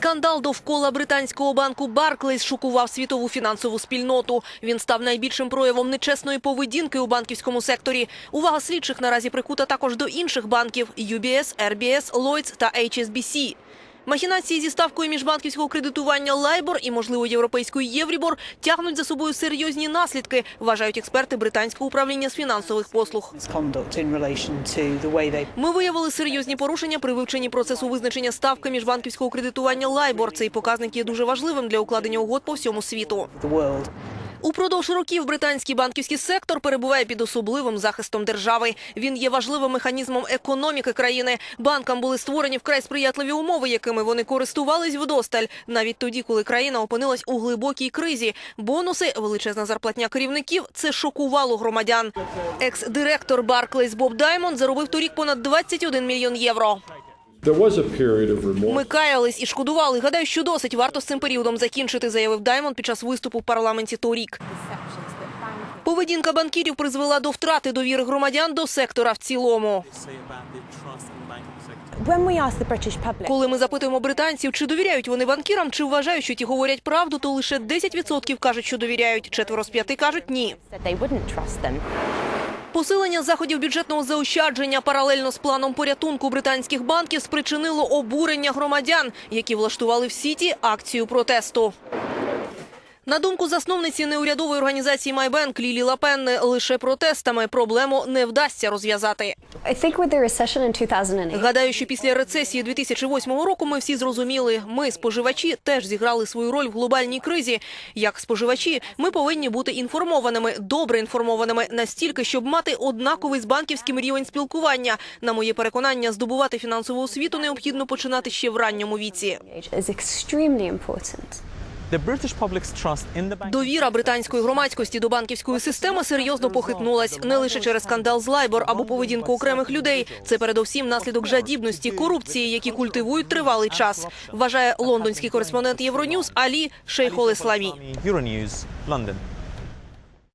Скандал довкола британського банку Барклейс шокував світову фінансову спільноту. Він став найбільшим проявом нечесної поведінки у банківському секторі. Увага слідчих наразі прикута також до інших банків – UBS, RBS, Lloyds та HSBC. Махінації зі ставкою міжбанківського кредитування LIBOR і, можливо, європейської Єврібор тягнуть за собою серйозні наслідки, вважають експерти британського управління з фінансових послуг. Ми виявили серйозні порушення при вивченні процесу визначення ставки міжбанківського кредитування LIBOR. Цей показник є дуже важливим для укладення угод по всьому світу. Упродовж років британський банківський сектор перебуває під особливим захистом держави. Він є важливим механізмом економіки країни. Банкам були створені вкрай сприятливі умови, якими вони користувались вдосталь, навіть тоді, коли країна опинилась у глибокій кризі. Бонуси, величезна зарплатня керівників – це шокувало громадян. Екс-директор Barclays Боб Даймонд заробив торік понад 21 мільйон євро. Ми каялись і шкодували. Гадаю, що досить варто з цим періодом закінчити, заявив Даймонд під час виступу в парламенті торік. Поведінка банкірів призвела до втрати довіри громадян до сектора в цілому. Коли ми запитуємо британців, чи довіряють вони банкірам, чи вважають, що ті говорять правду, то лише 10% кажуть, що довіряють. Четверо з п'яти кажуть ні. Посилення заходів бюджетного заощадження паралельно з планом порятунку британських банків спричинило обурення громадян, які влаштували в сіті акцію протесту. На думку засновниці неурядової організації «Майбенк» Лілі Лапенни, лише протестами проблему не вдасться розв'язати. I think with the recession in 2008, Гадаю, що після рецесії 2008 року ми всі зрозуміли, ми, споживачі, теж зіграли свою роль в глобальній кризі. Як споживачі, ми повинні бути інформованими, добре інформованими, настільки, щоб мати однаковий з банківським рівень спілкування. На моє переконання, здобувати фінансову освіту необхідно починати ще в ранньому віці. Довіра британської громадськості до банківської системи серйозно похитнулась не лише через скандал з Лайбор або поведінку окремих людей. Це передовсім наслідок жадібності, корупції, які культивують тривалий час. Вважає лондонський кореспондент Євроньюз Алі Шейхолесламі.